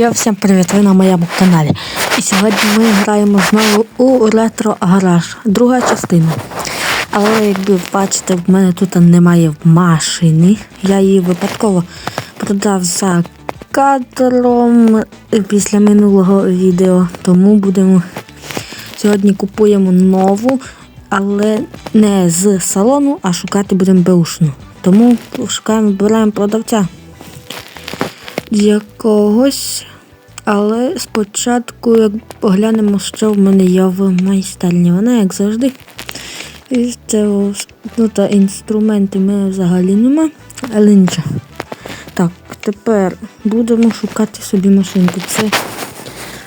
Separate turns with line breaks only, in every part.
Йо, всім привіт, ви на моєму каналі. І сьогодні ми граємо знову у ретро гараж, друга частина. Але як ви бачите, в мене тут немає машини. Я її випадково продав за кадром після минулого відео. Тому будемо сьогодні купуємо нову, але не з салону, а шукати будемо беушну. Тому шукаємо, беремо продавця якогось. Але спочатку як поглянемо, що в мене є в майстерні. Вона, як завжди. І це ну, та інструменти в мене взагалі нема. Але нічого. Так, тепер будемо шукати собі машинку. Це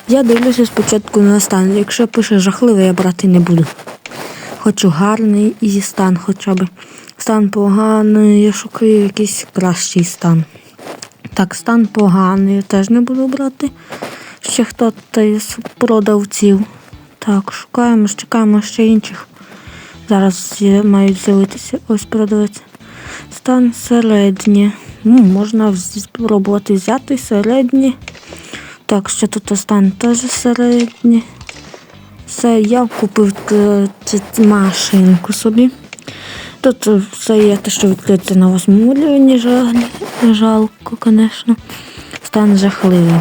я дивлюся спочатку на стан. Якщо пише жахливий, я брати не буду. Хочу гарний і стан хоча б. Стан поганий, я шукаю якийсь кращий стан. Так, стан поганий, теж не буду брати. Ще хто із продавців. Так, шукаємо, чекаємо ще інших. Зараз мають з'явитися ось продавець. Стан середній. Ну, можна спробувати взяти середній. Так, що тут стан теж середній. Все, я купив е, ц- ц- машинку собі. Тут все є те, що відкрите на восьмому рівні, жалко, звісно. Стан жахливий.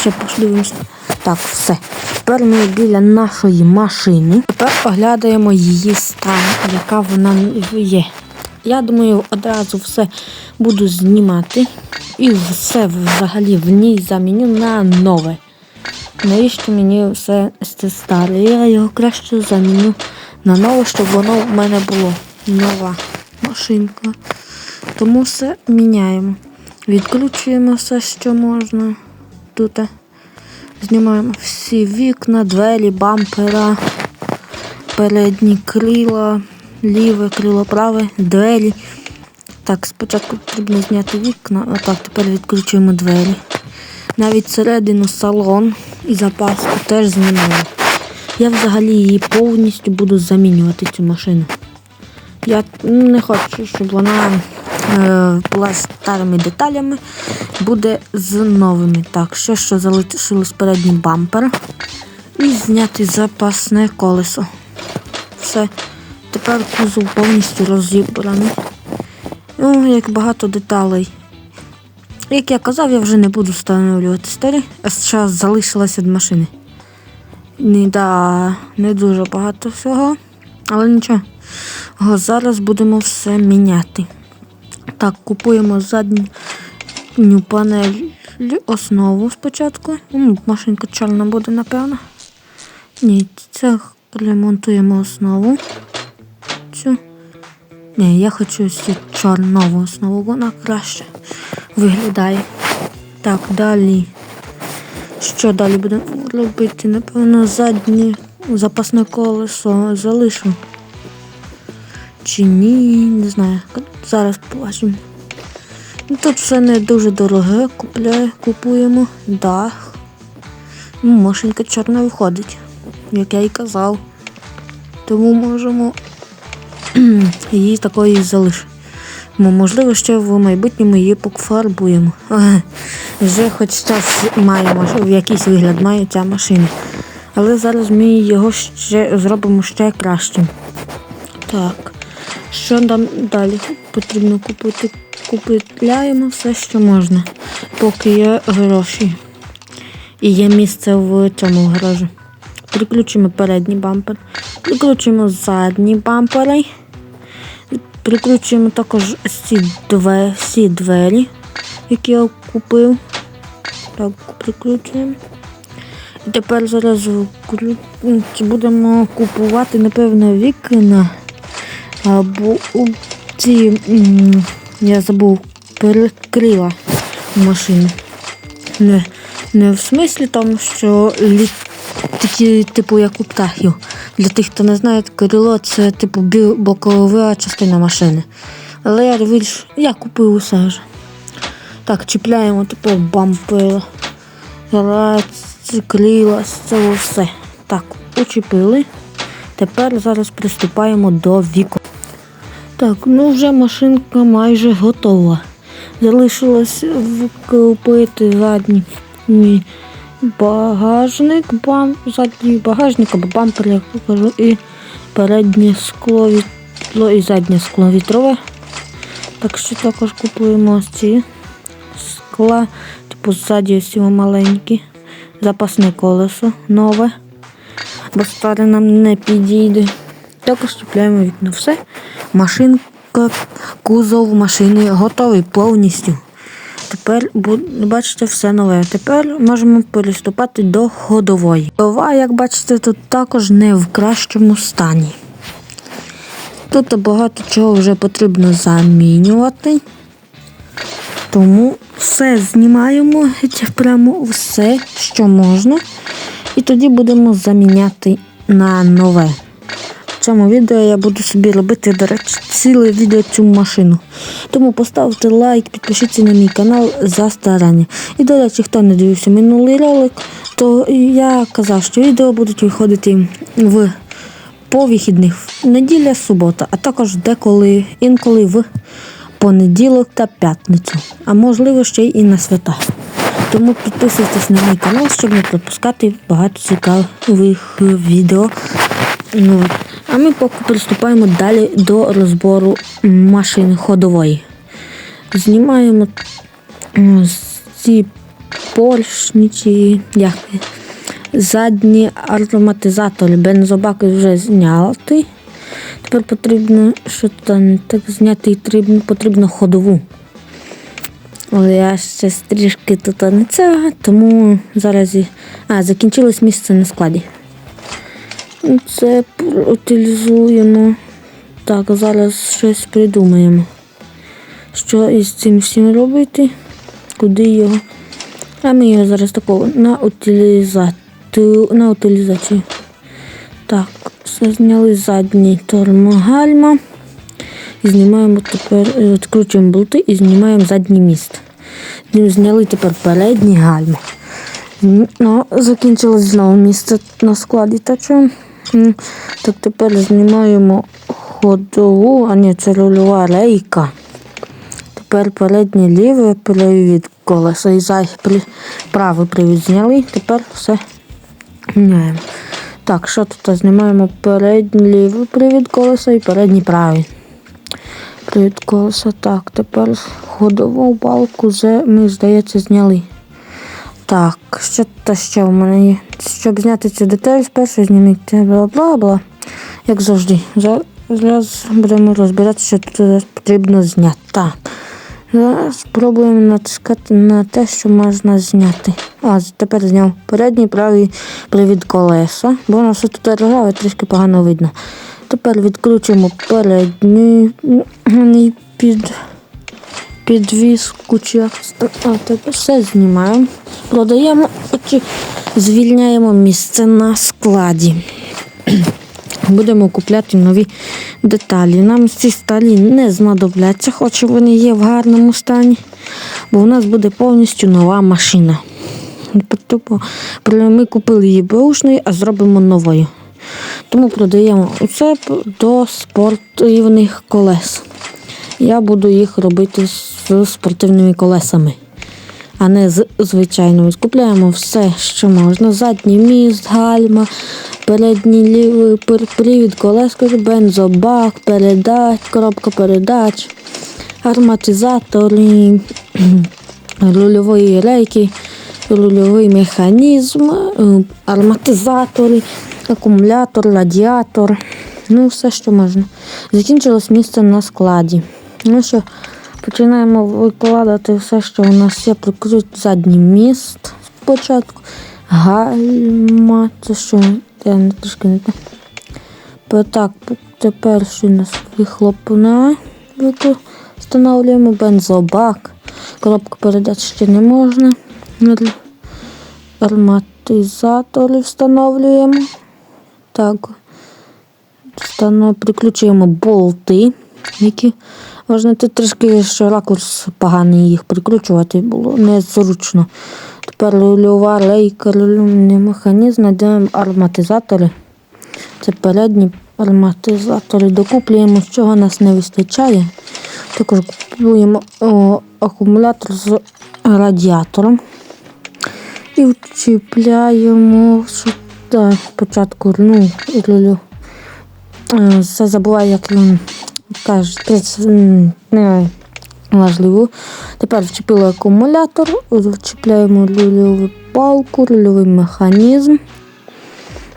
Ще подивимося. Так, все. Тепер ми біля нашої машини. Тепер оглядаємо її стан, яка вона є. Я думаю, одразу все буду знімати і все взагалі в ній заміню на нове. Навіщо мені все це старе? Я його краще заміню на нове, щоб воно в мене було. Нова машинка. Тому все міняємо. Відкручуємо все, що можна. Тут знімаємо всі вікна, двері, бампера, передні крила, ліве крило, праве, двері. Так, спочатку потрібно зняти вікна, а так, тепер відкручуємо двері. Навіть всередину салон і запаску теж знімаю. Я взагалі її повністю буду замінювати цю машину. Я не хочу, щоб вона е, була старими деталями, буде з новими. Так, ще що залишилось передній бампер. І зняти запасне колесо. Все. Тепер кузов повністю розібраний. Ну, як багато деталей. Як я казав, я вже не буду встановлювати старі, а зараз залишилось від машини. Не, да, не дуже багато всього, але нічого. Зараз будемо все міняти. Так, купуємо задню панель основу спочатку. Машинка чорна буде, напевно. Ні, це ремонтуємо основу. Цю. Ні, я хочу цю чорнову основу, вона краще виглядає. Так, далі. Що далі будемо робити? Напевно, заднє запасне колесо залишу. Чи ні, не знаю. Зараз побачимо. Ну, Тут все не дуже дороге, купляє, купуємо дах. Ну, машинка чорна виходить, як я і казав. Тому можемо її такої залишити. Можливо, ще в майбутньому її пофарбуємо. Вже хоч час маємо, в якийсь вигляд має ця машина. Але зараз ми його ще зробимо ще кращим. Так, що нам далі потрібно купити? Купляємо все, що можна, поки є гроші. І є місце в цьому гаражі. Приключимо передній бампер, прикручуємо задні бампери. Прикручуємо також всі двері, які я купив. Так, прикручуємо. І тепер зараз будемо купувати, напевно, вікна. Або ці, я забув, перекрила машини. Не, не в смислі тому, що такі, типу, як у птахів. Для тих, хто не знає, крило це типу бокова частина машини. Але я вирішив, я купив усе вже. Так, чіпляємо тепер бампер, рац, крила, це все. Так, учепили. Тепер зараз приступаємо до віку. Так, ну вже машинка майже готова. Залишилось вкупити задній багажник, бам, задній багажник або бампер, як я кажу, і переднє скло вітло і заднє скло вітрове. Так що також купуємо ці скла, типу ззаді ось ці маленькі. Запасне колесо нове, бо старе нам не підійде. Також чіпляємо вікно. Все. Машинка, кузов машини готовий повністю. Тепер бачите все нове. Тепер можемо переступати до ходової. Ходова, як бачите, тут також не в кращому стані. Тут багато чого вже потрібно замінювати. Тому все знімаємо, прямо все, що можна. І тоді будемо заміняти на нове. В цьому відео я буду собі робити, до речі, ціле відео цю машину. Тому поставте лайк, підпишіться на мій канал за старання. І, до речі, хто не дивився минулий ролик, то я казав, що відео будуть виходити в по вихідних неділя, субота, а також деколи інколи в понеділок та п'ятницю, а можливо ще й на свята. Тому підписуйтесь на мій канал, щоб не пропускати багато цікавих відео. Ну, а ми поки приступаємо далі до розбору машини ходової. Знімаємо ці поршні чи як задні автоматизатори. Бензобаки вже зняти. Тепер потрібно що там так зняти і потрібно, потрібно ходову. Але я ще трішки тут не це, тому зараз. А, закінчилось місце на складі. Це утилізуємо. Так, зараз щось придумаємо. Що із цим всім робити? Куди його? А ми його зараз такого на утилізацію. На утилізацію. Так, зняли задній тормогальма. І знімаємо тепер, е, відкручуємо болти і знімаємо задній міст. Зняли тепер передні гальма. М, Ну, закінчилось знову місце на складі. Та що? М, Так тепер знімаємо ходову, а ні, це рульова рейка. Тепер переднє ліве привід колеса і правий привід зняли. Тепер все міняємо. Так, що тут знімаємо передній лівий привід колеса і передній правий. Привід колеса. Так, тепер ходову балку вже ми, здається, зняли. Так, що та ще в мене є? Щоб зняти цю деталь, спершу зніміть бла-бла-бла. Як завжди. Зараз будемо розбиратися, що тут потрібно зняти. Зараз спробуємо натискати на те, що можна зняти. А, тепер зняв передній правий привід колеса, бо воно все тут ржаве, трішки погано видно. Тепер відкручуємо передній під підвіску чи а, так, все знімаємо, продаємо чи звільняємо місце на складі. Будемо купляти нові деталі. Нам ці сталі не знадобляться, хоч вони є в гарному стані, бо у нас буде повністю нова машина. Ми купили її беушною, а зробимо новою. Тому продаємо оце до спортивних колес. Я буду їх робити з спортивними колесами, а не з звичайними. Купляємо все, що можна. Задній міст, гальма, передній лівий привід колес, кажу, бензобак, передач, коробка передач, ароматизатори, рульової рейки, рульовий механізм, е, ароматизатори, акумулятор, радіатор. Ну, все, що можна. Закінчилось місце на складі. Ну що, починаємо викладати все, що у нас є. Прикрут задній міст спочатку. Гальма. Це що? Я не трошки не те. Так, тепер що у нас вихлопна. Встановлюємо бензобак. Коробку передач ще не можна. Ар- Ароматизатори встановлюємо. Так. Встанов... Приключуємо болти, які можна тут трішки ще ракурс поганий їх прикручувати було незручно. Тепер рульова рейка, рульовий механізм, знайдемо ароматизатори. Це передні ароматизатори. Докуплюємо, чого нас не вистачає. Також купуємо о, акумулятор з радіатором. І вчіпляємо спочатку ну, рулю. Е, Все забуваю, як він не важливо. Тепер вчепили акумулятор, вчіпляємо рульову палку, рульовий механізм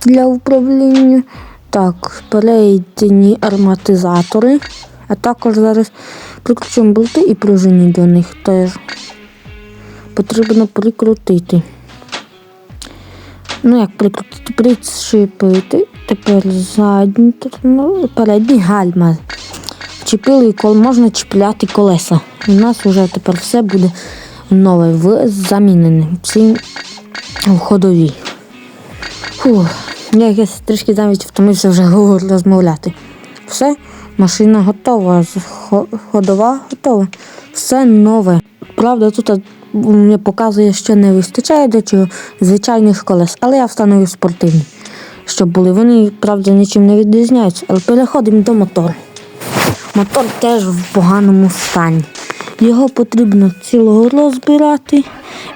для управління. Так, перейдені ароматизатори. А також зараз прикручуємо болти і пружини до них теж. Потрібно прикрутити. Ну, як прикрутити, причепити. Тепер задні, ну, передні гальма. Вчепили і можна чіпляти колеса. У нас вже тепер все буде нове, в замінене. Всі в ходовій. Фух, я якось трішки навіть втомився вже розмовляти. Все, машина готова, ходова готова. Все нове. Правда, тут мені показує, що не вистачає до чого звичайних колес, але я встановив спортивні, щоб були. Вони, правда, нічим не відрізняються, але переходимо до мотору. Мотор теж в поганому стані. Його потрібно цілого розбирати.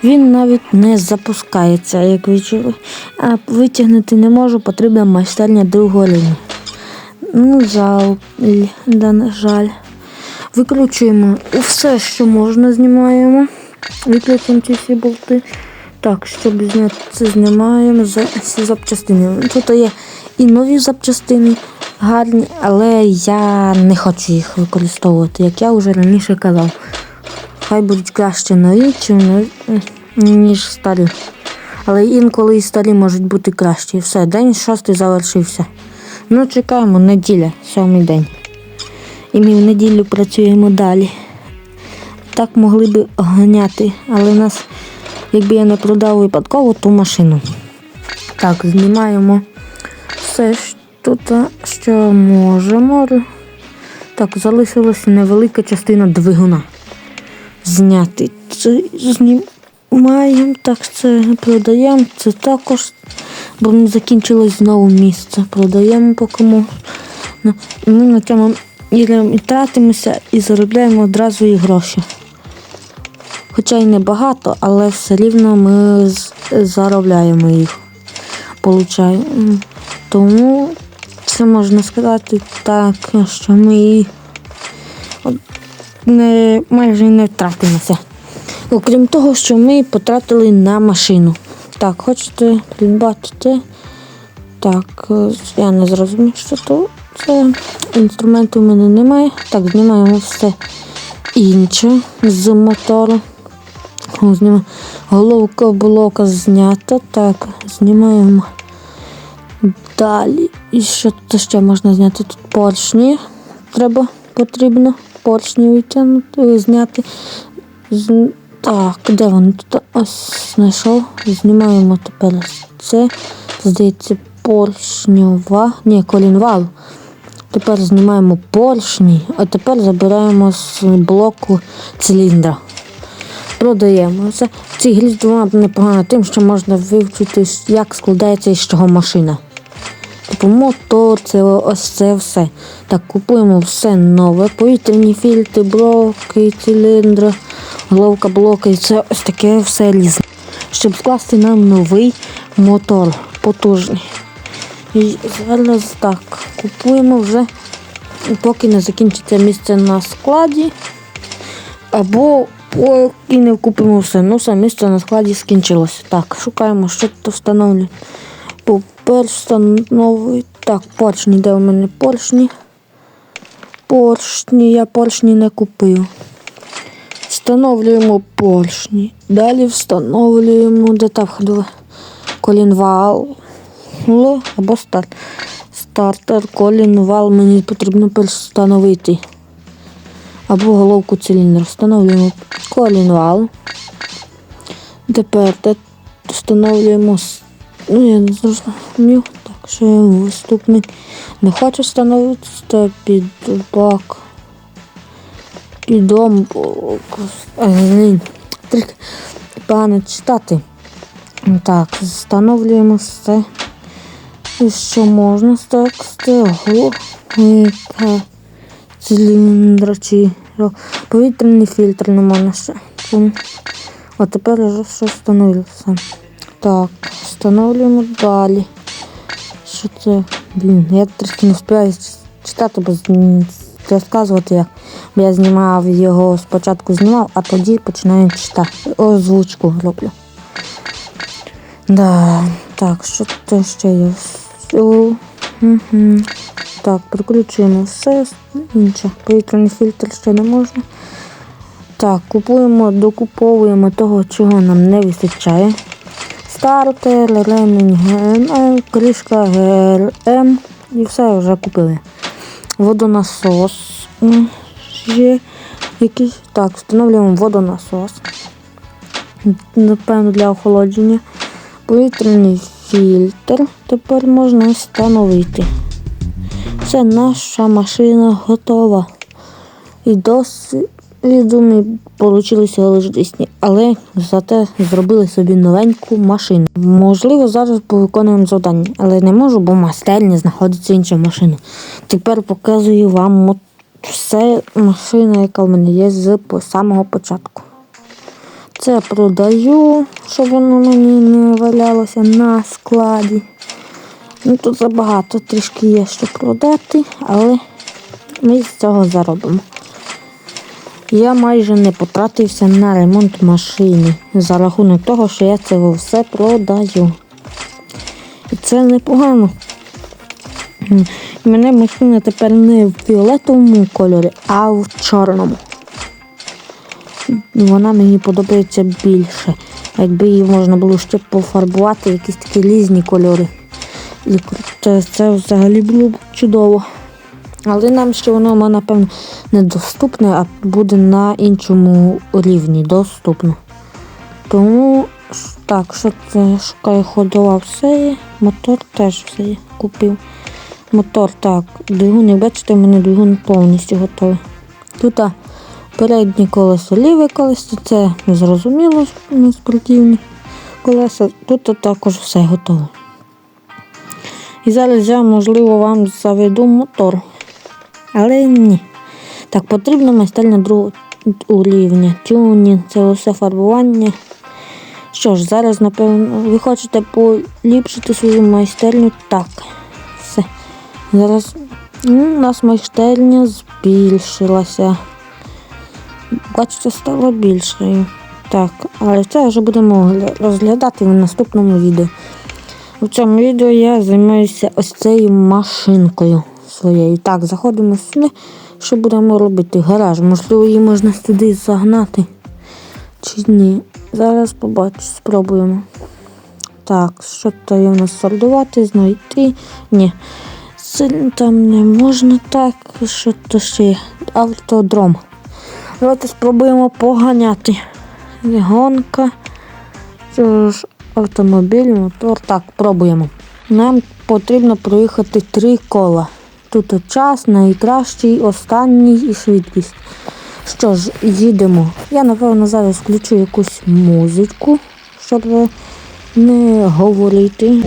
Він навіть не запускається, як ви чули. А витягнути не можу, потрібна майстерня другого рівня. Ну, жаль, да, на жаль. Викручуємо все, що можна, знімаємо. Виключуємо ці всі болти. Так, щоб зняти це, знімаємо за всі запчастини. Тут є і нові запчастини гарні, але я не хочу їх використовувати, як я вже раніше казав. Хай будуть краще нові, ніж старі. Але інколи і старі можуть бути кращі. Все, день шостий завершився. Ну, чекаємо, неділя, сьомий день. І ми в неділю працюємо далі. Так могли б ганяти, але нас, якби я не продав випадково ту машину. Так, знімаємо все тут, що можемо. Так, залишилася невелика частина двигуна. Зняти. Це знімаємо, так це продаємо. Це також, бо не закінчилось знову місце. Продаємо поки можна. І ми на цьому і тратимося і заробляємо одразу і гроші. Хоча й не багато, але все рівно ми заробляємо їх. Получаємо. Тому це можна сказати так, що ми не, майже не втратимося. Окрім того, що ми потратили на машину. Так, хочете придбати? Так, е, я не зрозумів, що то це. Інструментів у мене немає. Так, знімаємо все інше з мотору. Головка блока знята. Так, знімаємо далі. І що тут ще можна зняти? Тут поршні. Треба, потрібно поршні відтягнути, е, зняти. Так, де вони тут? Ось знайшов. Знімаємо тепер це. Здається, поршньова. Ні, колінвал. Тепер знімаємо поршні, а тепер забираємо з блоку циліндра. Продаємо. Це в цій грі вона непогана тим, що можна вивчити, як складається і з чого машина. Типу мотор, це ось це все. Так, купуємо все нове. Повітряні фільтри, блоки, циліндри, головка блоки. Це ось таке все різне. Щоб скласти нам новий мотор потужний. І зараз так, купуємо вже, поки не закінчиться місце на складі. Або поки не купимо все. Ну, все місце на складі скінчилося. Так, шукаємо, що тут встановлюємо. Попер встановлюю. Так, поршні, де у мене поршні? Поршні, я поршні не купив. Встановлюємо поршні. Далі встановлюємо, де та входила колінвал або старт. Стартер, колінвал мені потрібно встановити. Або головку циліндра. Встановлюємо колінвал. Тепер встановлюємо. Ну, я не зрозумів. Так, що я виступник не хочу встановити це під бак. Підом. Тільки погано читати. Так, встановлюємо все. Що можна стегло? Яка циліндра чи повітряний фільтр не можна ще. А тепер вже все встановилося. Так, встановлюємо далі. Що це? Блін, я трішки не встигаю читати, бо розказувати як. Бо я знімав його спочатку знімав, а тоді починаю читати. Озвучку роблю. Да, так, що то ще є? Угу. Так, приключуємо все інше. Повітряний фільтр ще не можна. Так, купуємо, докуповуємо того, чого нам не вистачає. Стартер, ремінь ГМЛ, кришка ГРМ і все вже купили. Водонасос. Є якийсь. Так, встановлюємо водонасос. Напевно, для охолодження. Повітряний фільтр тепер можна встановити. Все, наша машина готова. І досвіду ми получилися лише дійсні, але зате зробили собі новеньку машину. Можливо, зараз повиконуємо завдання, але не можу, бо в знаходиться інша машина. Тепер показую вам все машина, яка в мене є з самого початку. Це продаю, щоб воно мені не валялося на складі. Ну, тут забагато трішки є, що продати, але ми з цього заробимо. Я майже не потратився на ремонт машини за рахунок того, що я це все продаю. І це непогано. Мене машина тепер не в фіолетовому кольорі, а в чорному. Вона мені подобається більше. Якби її можна було ще пофарбувати якісь такі різні кольори. І це, це взагалі було б чудово. Але нам ще воно, напевно, недоступне, а буде на іншому рівні доступно. Тому так, що це шукаю ходова все є. Мотор теж все є. Купив. Мотор так. Двигун, бачите, в мене двигун повністю готовий. Тут переднє колесо, ліве колесо, це зрозуміло, спортивні колеса. Тут також все готово. І зараз я, можливо, вам заведу мотор. Але ні. Так, потрібно майстерня другого рівня. Тюнінг, це все фарбування. Що ж, зараз, напевно, ви хочете поліпшити свою майстерню? Так. Все. Зараз ну, у нас майстерня збільшилася. Бачите, стало більшою. Так, але це вже будемо розглядати в наступному відео. У цьому відео я займаюся ось цією машинкою своєю. Так, заходимо сюди. Що будемо робити? Гараж. Можливо, її можна сюди загнати. Чи ні? Зараз побачу, спробуємо. Так, що то є у нас сортувати, знайти. Ні. Там не можна так. Що то ще є? Автодром. Давайте спробуємо поганяти. Гонка. Автомобіль, мотор. Так, пробуємо. Нам потрібно проїхати три кола. Тут час, найкращий, останній і швидкість. Що ж, їдемо. Я, напевно, зараз включу якусь музику, щоб не говорити.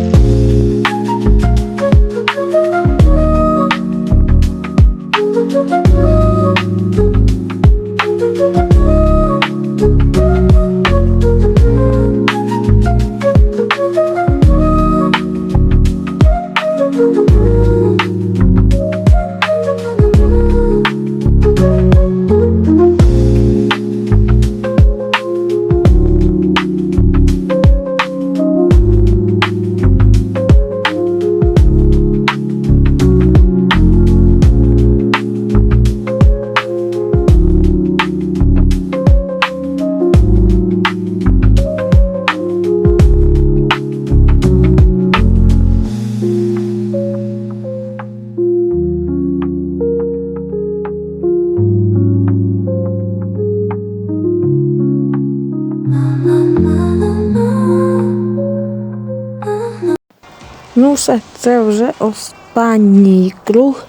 Все, це вже останній круг.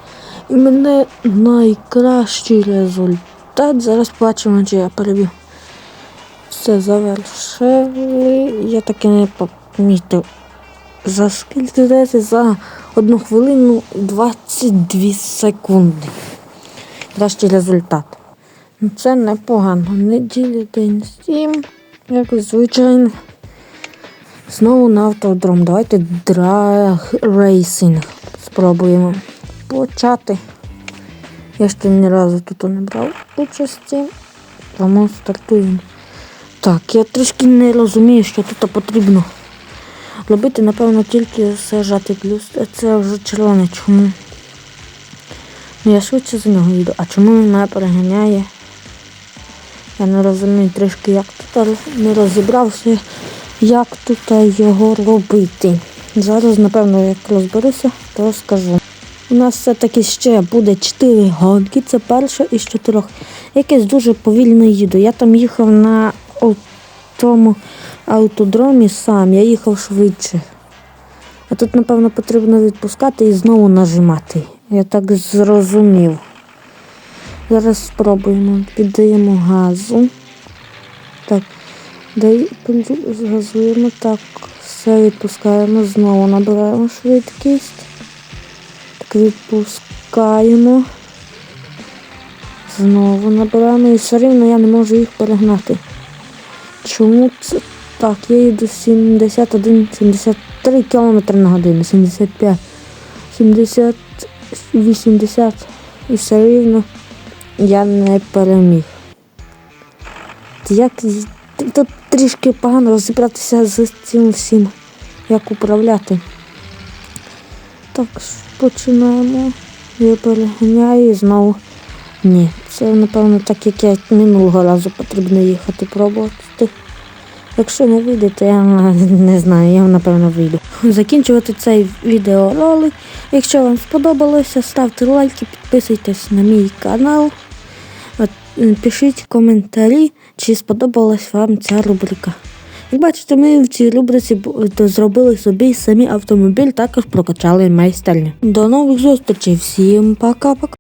І мене найкращий результат. Зараз побачимо, чи я перебіг. Все завершили. Я таки не помітив. За скільки здається? За одну хвилину 22 секунди. Кращий результат. Це непогано. Неділя день 7. Як звичайно. Знову на автодром. Давайте драг рейсинг спробуємо почати. Я ще ні разу тут не брав участі, тому стартуємо. Так, я трішки не розумію, що тут потрібно робити, напевно, тільки сажати плюс. Це вже червоне. Чому? Ну я швидше за нього їду. А чому він мене переганяє? Я не розумію трішки, як тут не розібрався, як тут його робити. Зараз, напевно, як розберуся, то скажу. У нас все-таки ще буде 4 гонки. Це перша із чотирьох. Якесь дуже повільно їду. Я там їхав на тому автодромі сам, я їхав швидше. А тут, напевно, потрібно відпускати і знову нажимати. Я так зрозумів. Зараз спробуємо. Піддаємо газу. Так, дай, газуємо. Так, все відпускаємо. Знову набираємо швидкість. Так, відпускаємо. Знову набираємо і все рівно я не можу їх перегнати. Чому це так? Я їду 71, 73 км на годину, 75, 70, 80 і все рівно я не переміг. Як тут трішки погано розібратися з цим всім, як управляти. Так, починаємо. Я переганяю і знову. Ні, це напевно так, як я минулого разу потрібно їхати пробувати. Якщо не вийде, то я не знаю, я напевно вийду. Закінчувати цей відеоролик. Якщо вам сподобалося, ставте лайки, підписуйтесь на мій канал. Пишіть коментарі, чи сподобалась вам ця рубрика. Як бачите, ми в цій рубриці зробили собі самі автомобіль, також прокачали майстерню. До нових зустрічей, всім пока-пока.